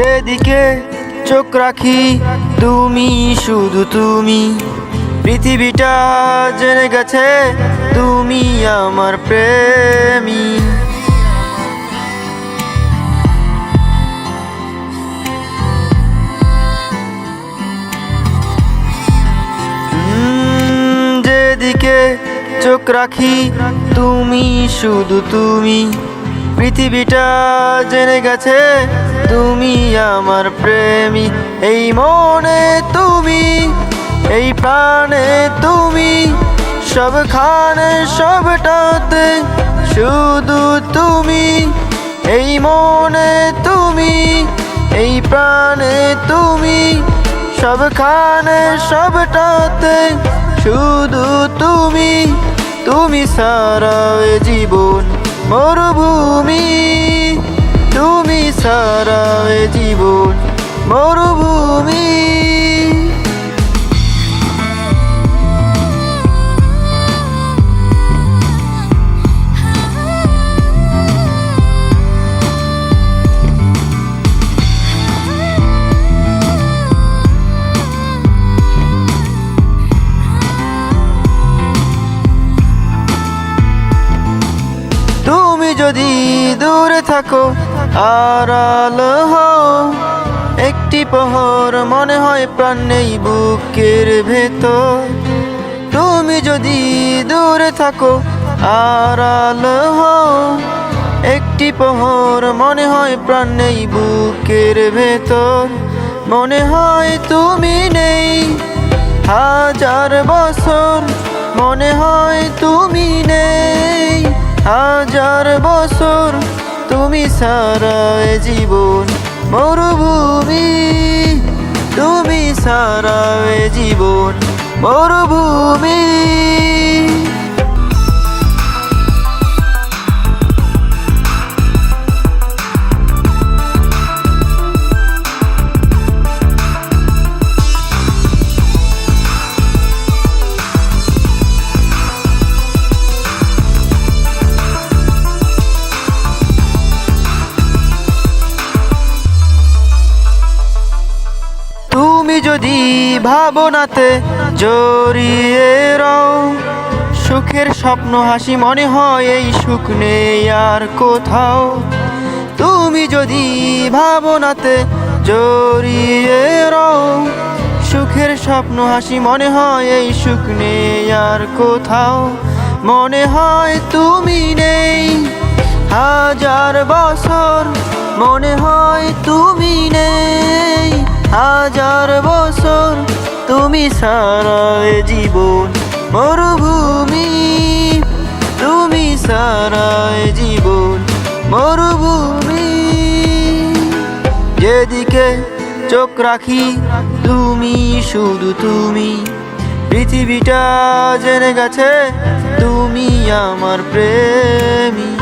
যেদিকে চোখ রাখি, তুমি শুধু তুমি। পৃথিবীটা জেনে গেছে, তুমি আমার প্রেমী। যেদিকে চোখ রাখি, তুমি শুধু তুমি। পৃথিবীটা জেনে গেছে তুমি আমার প্রেমী, এই মনে তুমি, এই প্রাণে তুমি সব সবখানে, সবটাতে শুধু তুমি, এই মনে তুমি, এই প্রাণে তুমি সব সবখানে, সবটাতে শুধু তুমি তুমি সারা জীবন মরুভূমি এ জীবন মরুভূমি। যদি দূরে থাকো আড়াল হও, একটি প্রহর মনে হয় প্রাণ নেই বুকের ভেতর। তুমি যদি দূরে থাকো হও, একটি প্রহর মনে হয় প্রাণ নেই বুকের ভেতর। মনে হয় তুমি নেই হাজার বছর। মনে হয় তুমি নেই হাজার বছর। তুমি সারা জীবন মরুভূমি। তুমি সারা জীবন মরুভূমি। তুমি যদি ভাবনাতে জড়িয়ে রও, সুখের স্বপ্ন হাসি মনে হয়, এই সুখ নেই আর কোথাও। তুমি যদি ভাবনাতে জড়িয়ে রও, সুখের স্বপ্ন হাসি মনে হয়, এই সুখ নেই আর কোথাও। মনে হয় তুমি নেই, হাজার বছর মনে হয় তুমি নেই। হাজার বছর তুমি সারা জীবন মরুভূমি। তুমি সারা জীবন মরুভূমি। যেদিকে চোখ রাখি, তুমি শুধু তুমি। পৃথিবীটা জেনে গেছে, তুমি আমার প্রেমী।